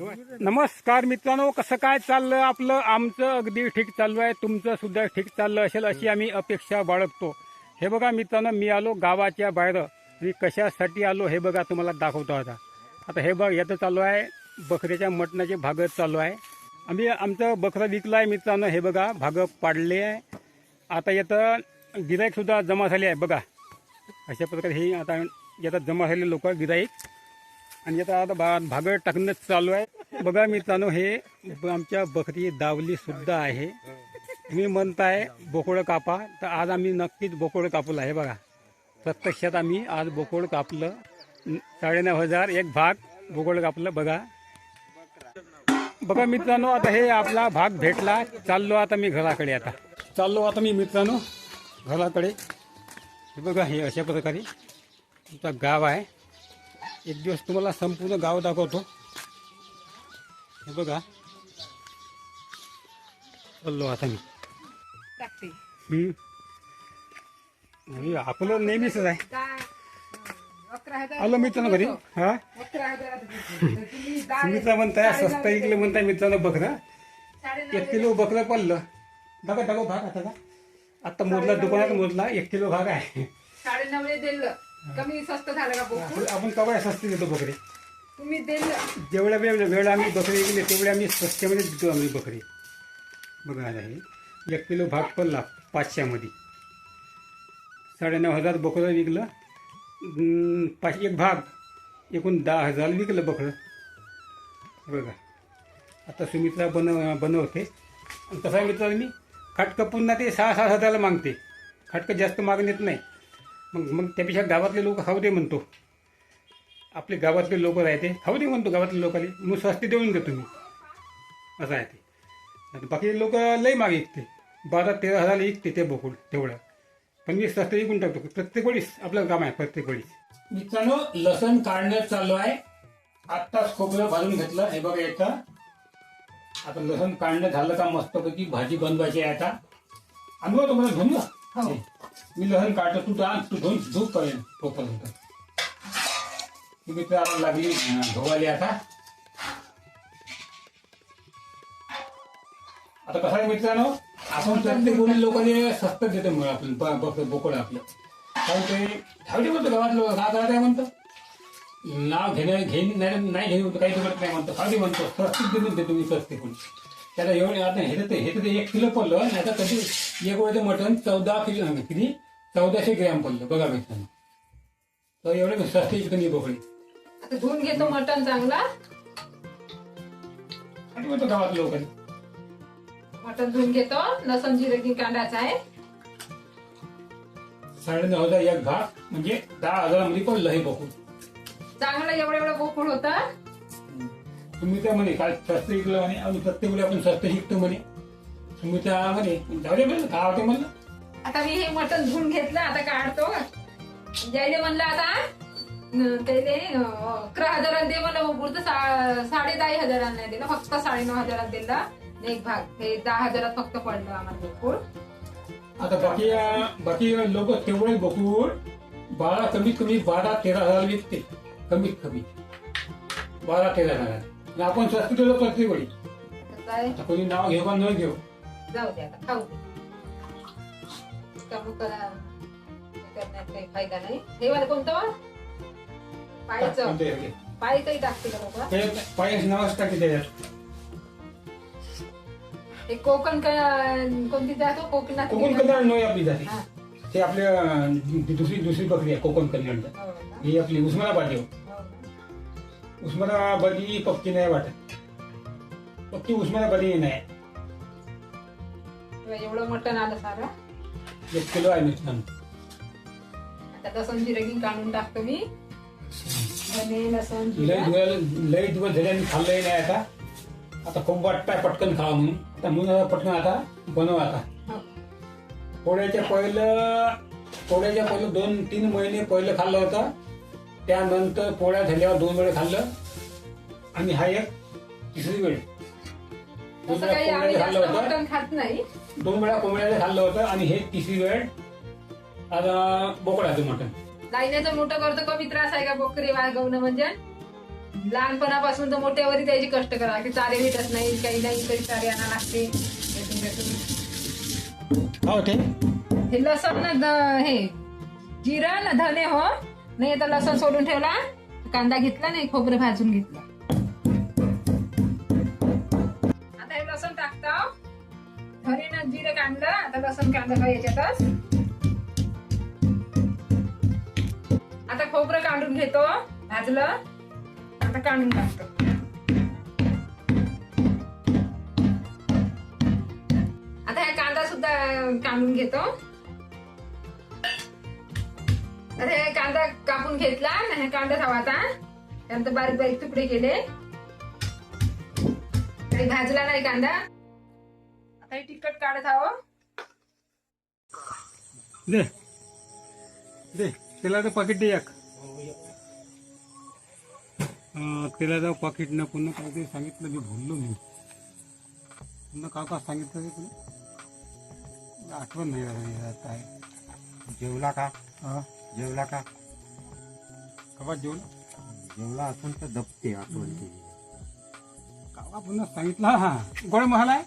नमस्कार मित्रांनो कसं काय चाललं आपलं? आमचं अगदी ठीक चालू आहे तुमचं सुद्धा ठीक चाललं असेल अशी आम्ही अपेक्षा बाळगतो. हे बघा मित्रांनो मी आलो गावाच्या बाहेर मी कशासाठी आलो हे बघा तुम्हाला दाखवतो आता. आता हे बघ याचं चालू आहे बकऱ्याच्या मटणाचे भाग चालू आहे. आम्ही आमचं बकरं विकलं आहे मित्रांनो हे बघा भागं पाडले आहे. आता याचं गिराईकसुद्धा जमा झाले आहे बघा. अशा प्रकारे हे आता येतात जमा झालेले लोक गिराईक आणि आता आता भा भागं टाकणं चालू आहे. बघा मित्रांनो हे आमच्या बकरी दावली सुद्धा आहे. तुम्ही म्हणताय बोकोडं कापा तर आज आम्ही नक्कीच बोकोडं कापलं. आहे बघा प्रत्यक्षात आम्ही आज बोकोळ कापलं. साडेनऊ हजार एक भाग बोकोळ कापलं बघा. बघा मित्रांनो आता हे आपला भाग भेटला. चाललो आता मी घराकडे आता. चाललो आता मी मित्रांनो घराकडे. बघा हे अशा प्रकारे तुमचा गाव आहे. एक दिवस तुम्हाला संपूर्ण गाव दाखवतो. हे बघा. चाललो आता मी. हम्म. आपलं नेहमीच आहे. आलो मित्रांनो घरी. हा? सुमित्रा म्हणताय स्वस्त इकले म्हणताय मित्रांनो बकरं. एक किलो बकरं पडलं. दाखव दाखव भाग आता का आता मोजला दुकानात मोजला एक किलो भाग आहे. साडेनऊ दिलं. कमी स्वस्त झालं का बोकू आपण कवाय स्वस्त देतो बकरी. तुम्ही दिलं जेवढ्या वेळ वेळ आम्ही बकरी विकली तेवढ्या आम्ही स्वस्तमध्ये देतो आम्ही बकरी. बघा आता हे. एक किलो भाग पडला पाचशेमध्ये. साडेनऊ हजार बकरं विकलं. पाच एक भाग एकूण दहा हजार विकलं बकरं. बघा. आता सुमित्रा बनव बनवते. आणि तसा मित्रांनो मी खाटकं पुन्हा ते सहा सहा हजाराला मागते. खाटकं जास्त मागण्यात नाही. मग मग त्यापेक्षा गावातले लोक खाऊ दे म्हणतो. आपले गावातले लोक राहते खाऊ दे म्हणतो गावातले लोकांनी. मग स्वस्त देऊन घेतो मी. असं आहे ते. बाकी लोक लई मागे विकते. बारा तेरा हजार विकते ते बोकुड तेवढं. पण मी स्वस्त विकून टाकतो. प्रत्येक वेळीस आपलं काम आहे प्रत्येक वेळीस. मित्रांनो लसण काढण्यात चाललो आहे. आत्ताच खोबरं भाजून घेतलं. हे बघा याचा आता लसण काढणं झालं का मस्तपैकी भाजी बनवायची आहे आता. अनुभव तुम्हाला धन्यवाद हो. मी लसण काढतो तू आण तू घेऊन धूप करेन तोपर्यंत. तुम्ही तर आता लागली अं, धुवायला आता. आता कसं आहे मित्रांनो आपण प्रत्येक कोणी लोकांनी स्वस्त देतो मग आपण ब- बक- बोकड आपलं. कारण ते धावते म्हणतो गावात लोक का काय म्हणतो? नाव घेणं घेईन नाही नाही घेईन म्हणतो काही करत नाही म्हणतो खाली म्हणतो स्वस्तिक देऊन देतो मी स्वस्तिक कोणी त्याला एवढे आता हे तर हे तर एक किलो पडलं आणि आता कधी एक वेळेचं मटण चौदा किलो किती? चौदाशे ग्रॅम पडलं बघा मित्रांनो. तर एवढे स्वस्त चिकन बोकडी. आता धुवून घेतो मटण चांगला. म्हणतो गावात लोकांनी मटण धुवून घेतो. लसण जिरे कांडायचा आहे. साडेनऊ हजार एक भाग म्हणजे दहा हजारामध्ये पडलं हे बोकड. चांगलं एवढं एवढं बोकुड होतं. तुम्ही त्या म्हणे काय स्वस्त शिकलं म्हणे आणि प्रत्येक वेळी आपण स्वस्त शिकतो म्हणे. तुम्ही त्या म्हणे जाऊ दे म्हणलं काय होते म्हणलं? आता मी हे मटण धुवून घेतलं आता काढतो. जायले म्हणलं आता त्याले अं, अकरा हजारात दे मला पुढचं सा- साडे दहा हजारात नाही दिलं फक्त साडेनऊ हजारात दिला. एक भाग हे दहा हजारात फक्त पडलं आम्हाला बोकुड आता बाकी बाकी लोक तेवढे बघून बारा कमीत कमी बारा तेरा हजार विकते कमीत कमी. बारा तेरा हजार. आणि आपण स्वस्त दिलं प्रत्येक वेळी आता कोणी नाव घेऊ का न घेऊ? जाऊ दे आता खाऊ दे. त्यामुळे करा. हे करण्यात काही फायदा नाही. हे वाला कोणतं पायचं. कोणते हे? पायचंही टाकते का बाबा. ते पायस नावच टाकी त्याच्यात हे कोकण क- कोणती जातो कोकणात कोकण कल्याण नव्हे आपली जाती. हा. ते आपल्या अं, दुसरी दुसरी बकरी आहे कोकण कल्याण हो ना? ही आपली उस्मानाबादी आहे. उस्मानाबादी पक्की नाही वाटत. पक्की उस्मानाबादी नाही. एवढं मटण आलं सारं? एक किलो आहे मित्रांनो आता लसण जिरगी काढून टाकतो मी. धने लसण लय जिरं. दिवस लय दिवस झाले आणि खाल्लंही नाही आता. आता खूप वाटतंय पटकन खावा म्हणून. आता म्हणून आता पटकन आता बनव आता. हो. पोळ्याच्या पहिलं पोळ्याच्या पहिलं दोन तीन महिने पहिलं खाल्लं होतं. त्यानंतर पोळ्या झाल्यावर दोन वेळे खाल्लं. आणि हा एक तिसरी वेळ. दोन वेळा काही आम्ही कोंबड्याचं खाल्लं होतं. मटण खात नाही. दोन वेळा खाल्लं होतं आणि हे तिसरी वेळ. आता बोकडाचं मटण. लाईण्याचं मोठं करतो कमी त्रास आहे का बोकरी वागवणं म्हणजे? लहानपणापासून तर मोठ्यावरी त्याची कष्ट करा. की चारे भेटत नाही काही नाही तरी चारे आणा लागते. हो ते. हे लसण ना द- हे जिरा ना धने हो. नाही आता लसूण सोडून ठेवला. कांदा घेतला नाही खोबरं भाजून घेतलं. आता हे लसूण टाकतो. धने ना जिरं कांदा आता लसूण कांदा याच्यातच. आता खोबरं काढून घेतो भाजलं. आता काढून टाकतो. आता हा कांदा सुद्धा काढून घेतो. हे कांदा कापून घेतला आणि हे कांदा खावा आता. त्यानंतर बारीक बारीक तुकडे केले. काही भाजला नाही कांदा. आता हे तिखट काढत हवं दे. दे. तेलाचं पाकिट दे एक. तेलाचं पाकिट न पुन्हा काहीतरी सांगितलं मी भुललो मी. पुन्हा का का सांगितलं ते तुला. आठवण नाही काय जेवला का? हा. जेवला का? कवा जेवण जेवला असून तर दबते ती कावा पुन्हा सांगितलं? हा गोड मसाला आहे?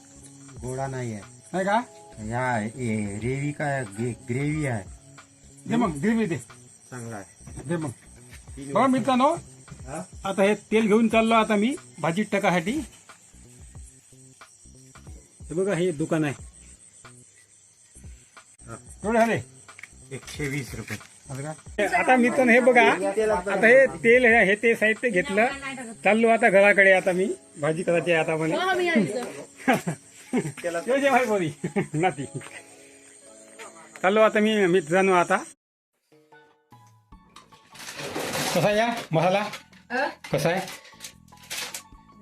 गोडा नाही आहे. नाही का? या ए- रेवी काय ग्रेव्ही आहे. दे मग ग्रेव्ही दे. चांगला आहे. दे मग. बघा मित्रांनो? आता हे तेल घेऊन चाललो आता मी भाजी टाकासाठी. हे बघा हे दुकान आहे. हा. एवढे एकशे वीस रुपये. आता मित्रांनो हे बघा आता हे तेल हे ते साहित्य घेतलं. चाललो आता घराकडे आता मी. भाजी करायची आहे आता मला बोरी नाती. चाललो आता मी मित्रांनो आता. कसा आहे या मसाला? कसा आहे?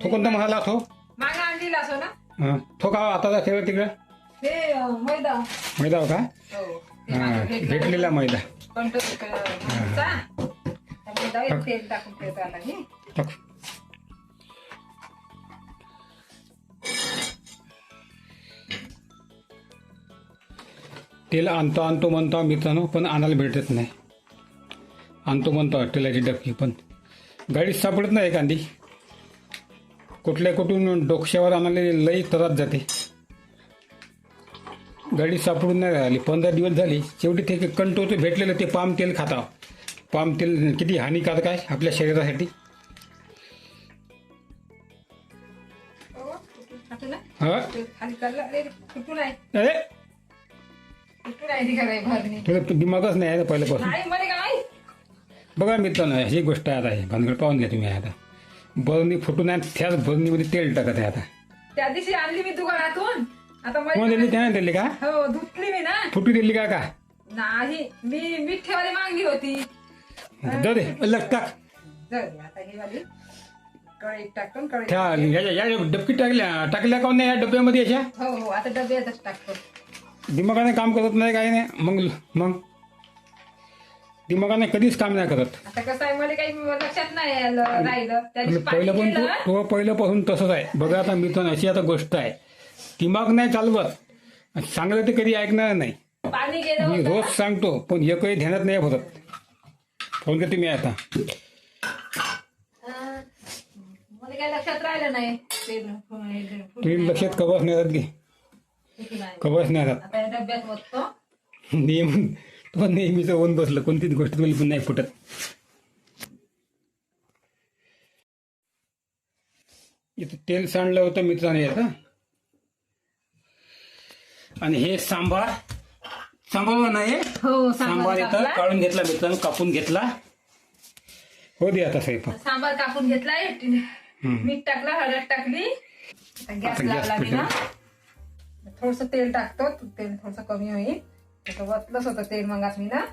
तो कोणता मसाला तो? मागं आणलेला असो ना? हं. तो का आता ठेवा तिकडं? हे मैदा. मैदा हो का? हो. भेटलेला मैदा. कंट्रोल तेल टाकून तेल आणतो आणतो म्हणतो मित्रांनो पण आणायला भेटत नाही. आणतो म्हणतो तेलाची डबकी पण गाडीत सापडत नाही एखादी. कुठल्या कुठून डोक्यावर आणायला लई त्रास जाते. गाडी सापडून नाही राहिली. पंधरा दिवस झाली. शेवटी ते कंटोचं भेटलेलं ते पाम तेल खाता पाम तेल किती हानिकारक आहे आपल्या शरीरासाठी. अरे, आहे आहे दिमागच नाही आहे पहिल्यापासून? बघा मित्रांनो ही गोष्ट आहे आता ही भानगड पाहून घ्या तुम्ही आता. बरणी फुटून आहे त्याच बरणीमध्ये तेल टाकत आहे आता. त्या दिवशी आणली मी दुकानातून. आता कोणमध्ये दिली त्याने दिली का? हो धुतली मी ना. फुटू दिली का? का? नाही मी मागली होती. जाऊ दे अलग टाक जाऊ दे, आता ही वाली. कढईत टाकतो कढईत त्या याच्या या डबकी टाकल्या. टाकल्या का नाही या डब्यामध्ये याच्या हो हो आता डब्यातच टाकतो दिमागाने काम करत नाही काही नाही. मग मग? दिमागाने कधीच काम नाही करत. आता कसं आहे मला काही लक्षात नाही आलं राहिलं. त्या आणि दिवशी पाणी पहिलं पण तू केलं तो पहिल्यापासून तसंच आहे. बघा आता मित्रांनो अशी आता गोष्ट आहे. दिमाग नाही चालवत. सांगलं ते कधी ऐकणार नाही. पाणी गेलं मी होतं. रोज सांगतो पण एकही ध्यानात नाही भरत फोन करते मी आता. हा. मला काही लक्षात राहिलं नाही. ते फुल- तुम्ही लक्षात कवच नाही राहत की. किती नाही. कवच नाही राहत. आता या डब्यात ओततो नेहमी तो नेहमीच होऊन बसलं. कोणतीच गोष्ट तुम्ही पण नाही फुटत. इथं तेल सांडलं होतं मित्राने आता. आणि हे सांबार. सांबार नाही हो. सांबार कापला. काढून घेतला मित्रांनो कापून घेतला. हो दे आता स्वयंपाक सांबार कापून घेतलाय मीठ टाकलं हळद टाकली. आता गॅस आता गॅस लावला पेटवला. थोडस तेल टाकतो तेल थोडस कमी होईल. त्याचं वतलंच होतं तेल मगाच मी ना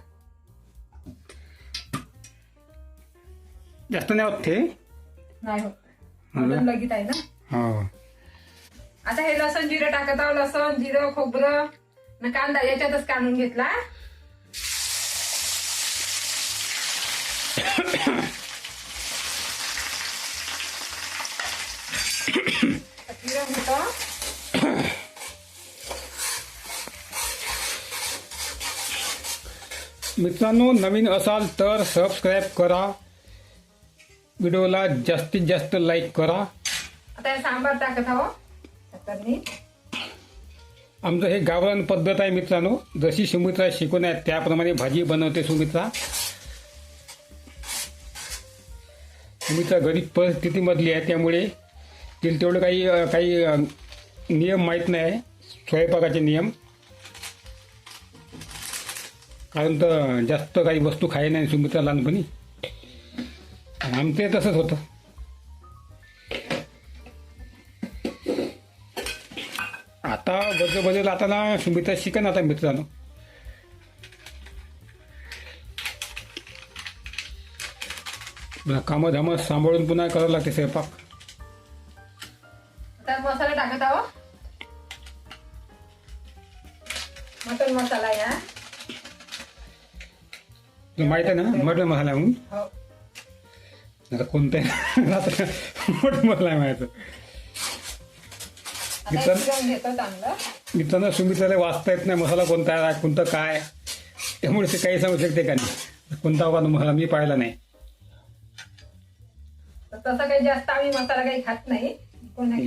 जास्त नाही होत ते. नाही हो हो? मटण लगीत आहे ना? हो. आता हे लसण जिरं टाकत आहो लसण जिरं खोबरं. न कांदा याच्यातच काढून घेतला. मित्रांनो नवीन असाल तर सबस्क्राईब करा. व्हिडिओला जास्तीत जास्त लाईक करा. आता हे सांबार टाकत आहो. चटणी आमचं हे गावरान पद्धत आहे मित्रांनो. जशी सुमित्रा शिकून आहे त्याप्रमाणे भाजी बनवते सुमित्रा. सुमित्रा गरीब परिस्थितीमधली आहे त्यामुळे तिला तेवढं काही काही नियम माहीत नाही. आहे स्वयंपाकाचे नियम. कारण तर जास्त काही वस्तू खाय नाही सुमित्रा लहानपणी. आमचे आमचं तसंच होतं. आता बदल आता ना सुमित्रा शिकन आता मित्रांनो. कामं धामं सांभाळून पुन्हा करावं लागते स्वयंपाक. मसाला टाकत आहो. मटन मसाला या तुला माहीत आहे ना मटन मसाला म्हणून? हो. आता कोणत्या आता मटन मसाला आहे माहिती आता मित्रांनो- शिजवून घेतो चांगलं. मित्रांनो सुमित्राला वाचता येत नाही मसाला कोणता आहे कोणतं काय त्यामुळे ते काही सांगू शकते का नाही? कोणता होता मसाला मी पाहिला नाही. तसं काही जास्त आम्ही मसाला काही खात नाही.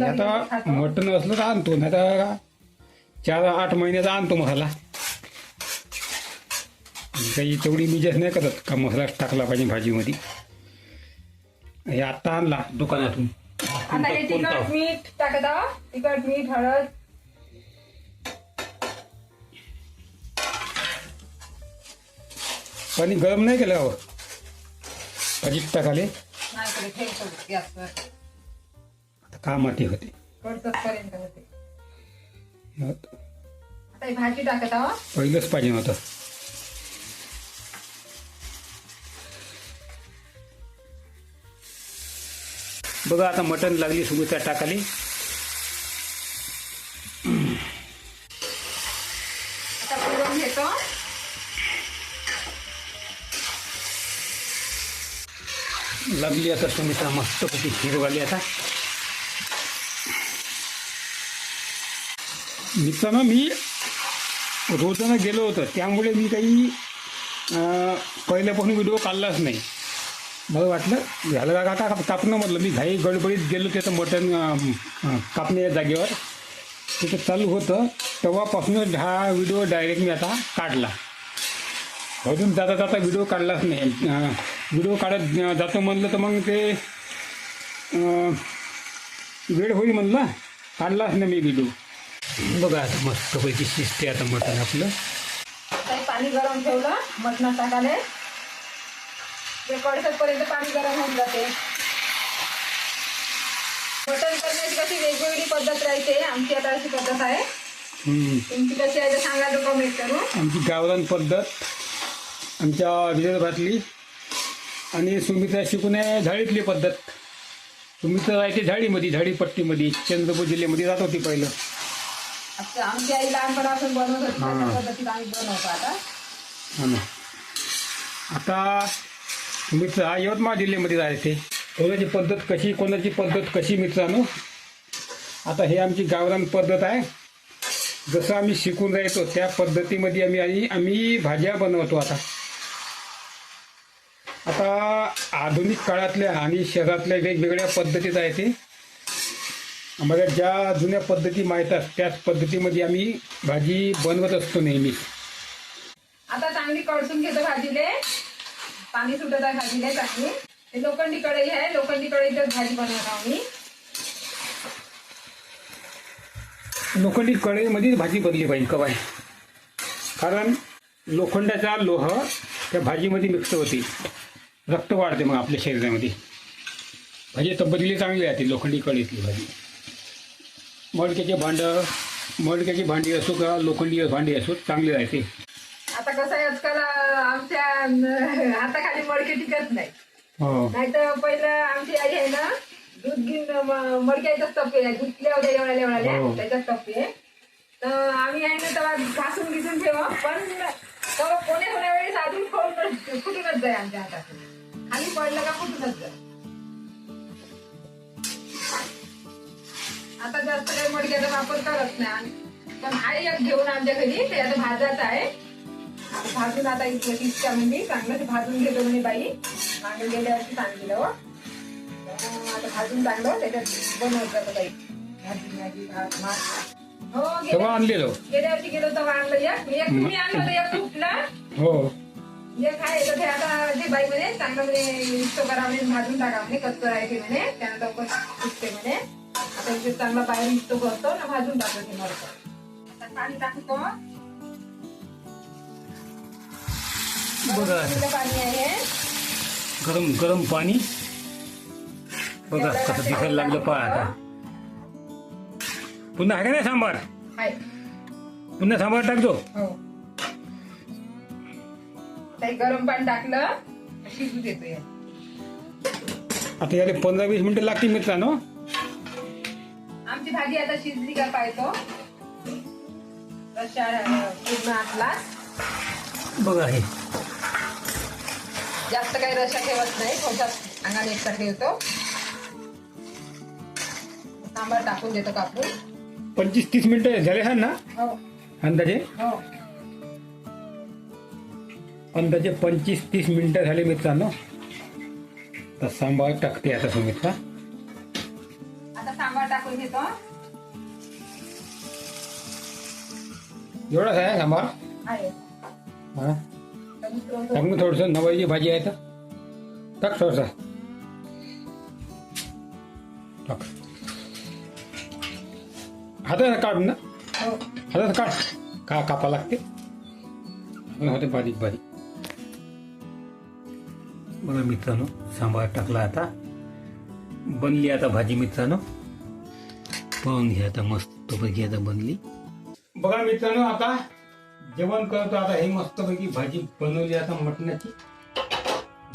आता. मटण असलं तर आणतो नाही तर चार आठ महिन्याचा आणतो मसाला. काही तेवढी मिजेस नाही करत का मसाला टाकला पाहिजे भाजीमध्ये. हे आत्ता आणला. दुकानातून. आता हे तिखट मीठ टाकत आहो तिखट मीठ हळद. पाणी गरम नाही केलं हवं भाजीत टाकाले. नाही तरी ठेवतो गॅसवर आता का माती होते. कडचत पर्यंत होते. मग आता ही भाजी टाकत आहो पहिलंच पाहिजे होतं. बघा आता मटण लागली सुमित्रा टाकाली. लागली आता सुमित्रा मस्तपैकी हिरवाली आता. मित्रांनो मी रोजानं गेलो होतो त्यामुळे मी काही पहिल्यापासून व्हिडिओ काढलाच नाही. मला वाटलं झालं का काका कापणं म्हटलं मी. घाई गडबडीत गेलो त्याचं मटण कापण्या जागेवर. तिथं चालू होतं. तेव्हापासूनच हा व्हिडिओ डायरेक्ट मी आता काढला. अजून जाता जाता व्हिडिओ काढलाच नाही. व्हिडिओ काढत जातो म्हणलं तर मग ते वेळ होईल म्हणलं. काढलाच नाही मी व्हिडिओ. बघा आता मस्तपैकी शिजते आता मटण आपलं. पाणी गरम ठेवलं. मटणात टाकाले ते कडसत पर्यंत पाणी गरम होऊन जाते. मटण करण्याची कशी वेगवेगळी पद्धत राहते आमची आता अशी पद्धत आहे. तुमची कशी आहे ते सांगा तो कमेंट करून. आमची गावरान पद्धत आमच्या विदर्भातली आणि सुमित्रा शिकून आहे झाडीतली पद्धत. सुमित्रा राहते झाडीमध्ये झाडीपट्टीमध्ये चंद्रपूर जिल्ह्यामध्ये जात होती पहिलं. आता आमची आई लहानपणापासून बनवत होती. त्या पद्धतीत आम्ही बनवतो आता. हा ना. आता मित्र यवतमाळ जिल्ह्यामध्ये राहते कोणाची पद्धत कशी कोणाची पद्धत कशी मित्रांनो? आता हे आमची गावरान पद्धत आहे. जसं आम्ही शिकून राहतो त्या पद्धतीमध्ये आम्ही आणि आम्ही भाज्या बनवतो आता. आता आधुनिक काळातल्या आणि शहरातल्या वेगवेगळ्या पद्धतीत आहे ते. आम्हाला ज्या जुन्या पद्धती माहीत आहेत त्याच पद्धतीमध्ये आम्ही भाजी बनवत असतो नेहमी. आता चांगली कळसून घेतो भाजीले. पाणी सुटत आहे भाजीले चांगली हे लोखंडी कढई आहे लोखंडी कढईतच भाजी बनवत आहो मी लोखंडी कढईमध्येच भाजी बनली पाहिजे कवाय कारण लोखंडाचा लोह त्या भाजीमध्ये मिक्स होते. रक्त वाढते मग आपल्या शरीरामध्ये. भाजी तब्येतीला चांगली राहते लोखंडी कढईतली भाजी. मडक्याचे भांडं मडक्याची भांडी असो का लोखंडी भांडी असो चांगली राहते. आता कसं आहे आजकाल आमच्या अं, हाताखाली मडके टिकत नाही. हो. नाही तर पहिलं आमची आई आहे ना दूध घेऊन म- मडक्याचाच टप्पे आहे दूध होत्या एवढ्या एवढ्या हो. त्याच्यात टप्पे तर आम्ही आहे ना तेव्हा घासून घिसून ठेवा पण तेव्हा कोणे होण्या वेळेस अजून फोडून फुटूनच जाय आमच्या हातातून खाली पडलं का फुटूनच जाय. आता जास्त काही मडक्याचा वापर करत नाही. पण आहे एक घेऊन आमच्या घरी ते आता भाजाचं आहे. आता भाजून आता इतकं इतक्या म्हणजे चांगलं ते भाजून घेतो म्हणे बाई. मागे गेल्या वर्षी सांगितलं हो. भाजून टाकलं त्याच्यात बनवत जातं काही भाजी भाजी भात मास. हो तेव्हा गेल्या- आणलेलो गेल्या वर्षी गेलो तेव्हा आणलं एक. एक तुम्ही आणलं होतं एक तुटला हो. एक आहे तर ते आता ते बाई म्हणे चांगलं म्हणे इस्तो करा म्हणे भाजून टाका म्हणे म्हणे म्हणे. आता इथे चांगला बाहेर करतो ना भाजून टाकतो ते मरतो आता पाणी टाकतो बघा. गरम पाणी आहे. गरम गरम पाणी. बघा कसं दिसायला लागलं पहा आता. पुन्हा आहे का नाही सांबार? पुन्हा सांबार टाकतो? हो. गरम पाणी टाकलं शिजू देतो या आता याला पंधरा वीस मिनिटं लागतील मित्रांनो. आमची भाजी आता शिजली का पाहतो. बघा हे. जास्त काही रस्सा ठेवत नाही. थोडसा अंगाने एकटा ठेवतो. सांबार टाकून देतो कापून. पंचवीस तीस मिनिटं झाले हा ना? हो. अंदाजे? हो. अंदाजे पंचवीस तीस मिनिटं झाले मित्रांनो. तर सांबार टाकते आता सुमित्रा आता सांबार टाकून घेतो. एवढाच आहे सांबार? आहे. हा. टाक ना थोडंसं नवाईची भाजी आहे तर. टाक थोडसा. टाक. हातात काढ ना. हो. हातात काढ. का कापा लागते? मग होते बारीक बारीक. बघा मित्रांनो सांबार टाकला आता. बनली आता भाजी मित्रांनो. पाहून घ्या आता मस्त पैकी आता बनली. बघा मित्रांनो आता जेवण करतो आता हे मस्त पैकी भाजी बनवली आता मटणाची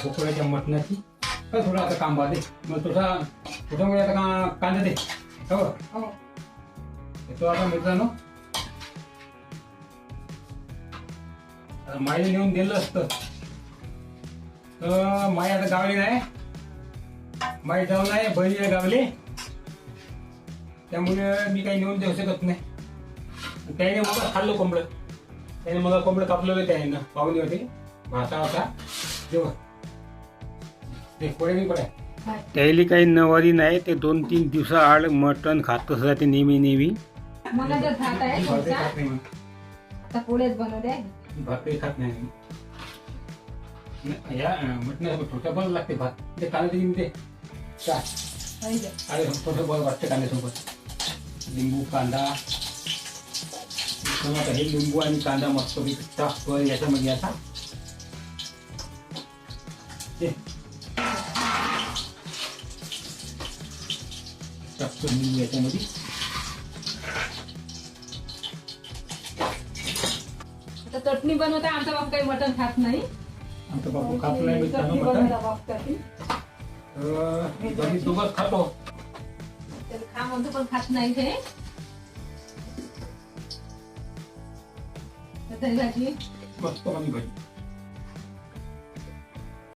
बोकड्याच्या मटणाची. तर थोडा आता कांबा दे मग तुझा तुझ्यामुळे आता का कांदा दे. हो. हो. येतो आता मित्रांनो. माईला नेऊन दिलं असतं. तर माई आता गावली नाही. माई जाऊन आहे बहिणी आहे गावली. त्यामुळे मी काही नेऊन देऊ शकत नाही. त्याने मला खाल्लं कोंबडं. त्याने मला कोंबडं कापलेलं त्याने. ना पाहुणे होते भाता होता जेव्हा ते कोळे मी हाय. त्याली काही नवारी नाही ते दोन तीन दिवसा आड मटण खातच राहते नेहमी नेहमी. मला जर भात आहे भाकरी खात नाही म्हणून. आता पुढेच बनवले आहे भाकरी खात नाही मी. न- या म्हटलं छोट्या बरं लागते भात. ते कांदे ते का पाहिजे. अरे थोडं बरं वाटतं कांद्यासोबत. लिंबू कांदा. मग आता हे लिंबू आणि कांदा मस्त टाकतो याच्यामध्ये आता हे. टाकतो लिंबू याच्यामध्ये. आता चटणी बनवता आमचा बाप काही मटण खात नाही. आमचा बापू खात नाही चटणी बनवता बाप खातो. खा म्हणतो पण खात नाही ते तर तरी भाजी मस्त पाणी भाजी